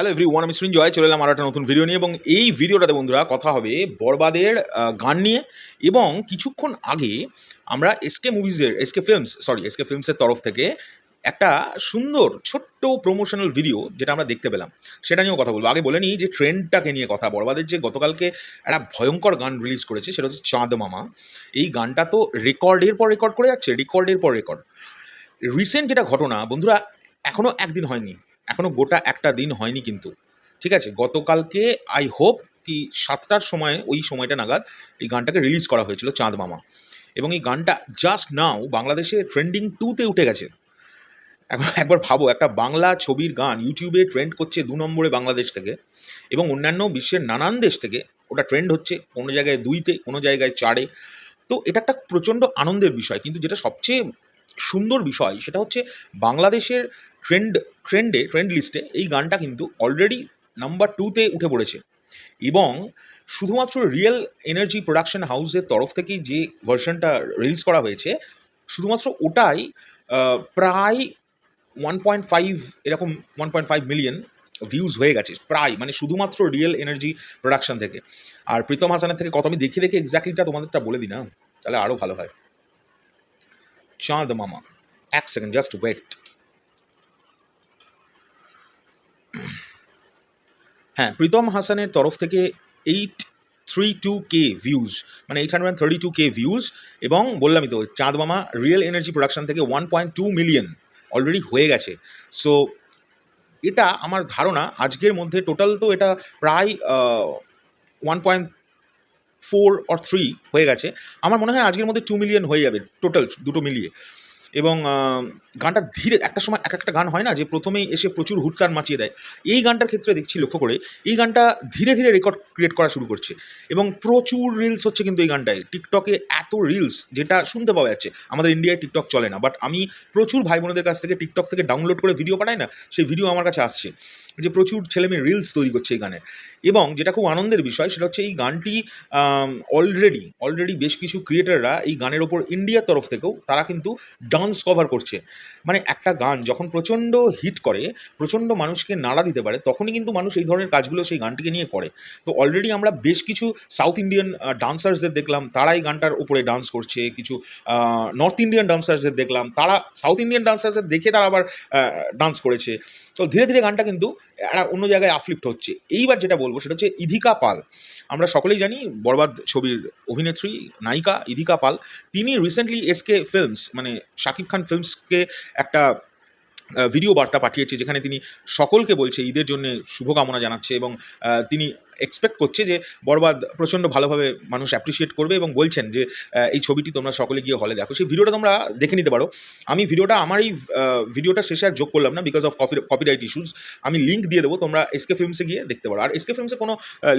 Hello every one আমি সৃঞ্জয়, চলে এলাম আরও একটা নতুন ভিডিও নিয়ে, এবং এই ভিডিওটাতে বন্ধুরা কথা হবে বরবাদের গান নিয়ে, এবং কিছুক্ষণ আগে আমরা এসকে মুভিজের এসকে ফিল্মস সরি এসকে ফিল্মসের তরফ থেকে একটা সুন্দর ছোট্ট প্রমোশনাল ভিডিও যেটা আমরা দেখতে পেলাম। সেটা নিয়েও কথা বলব। আগে বলে নিই যে ট্রেন্ডটাকে নিয়ে কথা, বরবাদের যে গতকালকে একটা ভয়ঙ্কর গান রিলিজ করেছে, সেটা হচ্ছে চাঁদ মামা। এই গানটা তো রেকর্ডের পর রেকর্ড করে যাচ্ছে রেকর্ডের পর রেকর্ড রিসেন্ট যেটা ঘটনা, বন্ধুরা এখনও একদিন হয়নি। এখনও গোটা একটা দিন হয়নি কিন্তু। ঠিক আছে? গতকালকে আই হোপ কি সাতটার সময়, ওই সময়টা নাগাদ এই গানটাকে রিলিজ করা হয়েছিল চাঁদ মামা। এবং এই গানটা জাস্ট নাও বাংলাদেশে ট্রেন্ডিং টুতে উঠে গেছে। এখন একবার ভাবো, একটা বাংলা ছবির গান ইউটিউবে ট্রেন্ড করছে দু নম্বরে বাংলাদেশ থেকে এবং অন্যান্য বিশ্বের নানান দেশ থেকে ওটা ট্রেন্ড হচ্ছে কোনো জায়গায় দুইতে, কোনো জায়গায় চারে। তো এটা একটা প্রচণ্ড আনন্দের বিষয়। কিন্তু যেটা সবচেয়ে সুন্দর বিষয় সেটা হচ্ছে বাংলাদেশের ট্রেন্ড ট্রেন্ডে ট্রেন্ড লিস্টে এই গানটা কিন্তু অলরেডি নাম্বার টুতে উঠে পড়েছে। এবং শুধুমাত্র রিয়েল এনার্জি প্রোডাকশন হাউসের তরফ থেকেই যে ভার্সনটা রিলিজ করা হয়েছে, শুধুমাত্র ওটাই প্রায় ওয়ান পয়েন্ট ফাইভ এরকম one point five million views হয়ে গেছে, প্রায় মানে শুধুমাত্র রিয়েল এনার্জি প্রোডাকশন থেকে। আর প্রীতম হাসানের থেকে কত আমি দেখে দেখে এক্স্যাক্টলিটা তোমাদেরটা বলে দিই না, তাহলে আরও ভালো হয়। চাঁদ মামা, এক সেকেন্ড জাস্ট ওয়েট হ্যাঁ। প্রীতম হাসানের তরফ থেকে eight three two K views মানে eight hundred thirty two K views এবং বললামই তো Chand Mama real energy production থেকে one point two million already হয়ে গেছে। সো এটা আমার ধারণা, আজকের মধ্যে টোটাল তো এটা প্রায় one point four or three হয়ে গেছে। আমার মনে হয় আজকের মধ্যে টু মিলিয়ন হয়ে যাবে টোটাল দুটো মিলিয়ে। এবং গানটা ধীরে, একটা সময় এক একটা গান হয় না যে প্রথমেই এসে প্রচুর হুটকার মাচিয়ে দেয়। এই গানটার ক্ষেত্রে দেখছি লক্ষ্য করে, এই গানটা ধীরে ধীরে রেকর্ড ক্রিয়েট করা শুরু করছে এবং প্রচুর রিলস হচ্ছে কিন্তু এই গানটায়। টিকটকে এত রিলস যেটা শুনতে পাওয়া যাচ্ছে, আমাদের ইন্ডিয়ায় টিকটক চলে না। বাট আমি প্রচুর ভাই বোনদের কাছ থেকে টিকটক থেকে ডাউনলোড করে ভিডিও পাঠাই না, সেই ভিডিও আমার কাছে আসছে যে প্রচুর ছেলেমেয়ে রিলস তৈরি করছে এই গানের। এবং যেটা খুব আনন্দের বিষয়, সেটা হচ্ছে এই গানটি অলরেডি অলরেডি বেশ কিছু ক্রিয়েটাররা এই গানের ওপর ইন্ডিয়ার তরফ থেকেও তারা কিন্তু ডান্স কভার করছে। মানে একটা গান যখন প্রচণ্ড হিট করে, প্রচণ্ড মানুষকে নাড়া দিতে পারে, তখনই কিন্তু মানুষ এই ধরনের কাজগুলো সেই গানটিকে নিয়ে করে। তো অলরেডি আমরা বেশ কিছু সাউথ ইন্ডিয়ান ডান্সার্সদের দেখলাম, তারা এই গানটার উপরে ডান্স করছে, কিছু নর্থ ইন্ডিয়ান ডান্সার্সদের দেখলাম, তারা সাউথ ইন্ডিয়ান ডান্সার্সদের দেখে তারা আবার ডান্স করেছে। তো ধীরে ধীরে গানটা কিন্তু একটা অন্য জায়গায় আপলিফ্ট হচ্ছে। এইবার যেটা বলব সেটা হচ্ছে ইধিকা পাল। আমরা সকলেই জানি বরবাদ ছবির অভিনেত্রী, নায়িকা ইধিকা পাল। তিনি রিসেন্টলি এসকে ফিল্মস মানে শাকিব খান ফিল্মসকে একটা ভিডিও বার্তা পাঠিয়েছে যেখানে তিনি সকলকে বলছে ঈদের জন্য শুভকামনা জানাচ্ছে এবং তিনি এক্সপেক্ট করছে যে বরবাদ প্রচণ্ড ভালোভাবে মানুষ অ্যাপ্রিসিয়েট করবে এবং বলছেন যে এই ছবিটি তোমরা সকলে গিয়ে হলে দেখো। সেই ভিডিওটা তোমরা দেখে নিতে পারো। আমি ভিডিওটা আমার এই ভিডিওটা শেষে আর যোগ করলাম না because of copy copyright issues আমি লিঙ্ক দিয়ে দেবো, তোমরা এসকে ফিল্মসে গিয়ে দেখতে পারো। আর এসকে ফিল্মসে কোনো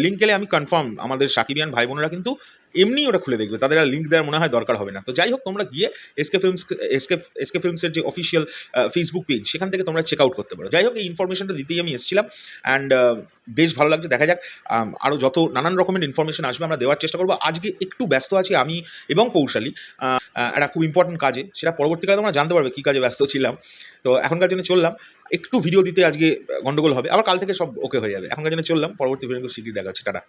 লিঙ্ক গেলে আমি কনফার্ম আমাদের সাকিবিয়ান ভাই বোনেরা কিন্তু এমনি ওটা খুলে দেখবে। তাদের আর লিঙ্ক দেওয়ার মনে হয় দরকার হবে না। তো যাই হোক, তোমরা গিয়ে এসকে ফিল্মস এসকে এসকে ফিল্মসের যে অফিসিয়াল ফেসবুক পেজ সেখান থেকে তোমরা চেক আউট করতে পারো। যাই হোক, এই ইনফরমেশনটা দিতেই আমি এসেছিলাম। অ্যান্ড বেশ ভালো লাগছে। দেখা যাক আরও যত নানান রকমের ইনফরমেশন আসবে আমরা দেওয়ার চেষ্টা করব। আজকে একটু ব্যস্ত আছি আমি এবং কৌশালী। একটা খুব ইম্পর্টেন্ট কাজে, সেটা পরবর্তীকালে তোমরা জানতে পারবে কী কাজে ব্যস্ত ছিলাম। তো এখনকার জন্য চললাম, একটু ভিডিও দিতে আজকে গন্ডগোল হবে, আবার কাল থেকে সব ওকে হয়ে যাবে। এখনকার জন্য চললাম, পরবর্তী ভিডিও শিগগির দেখা টাটা।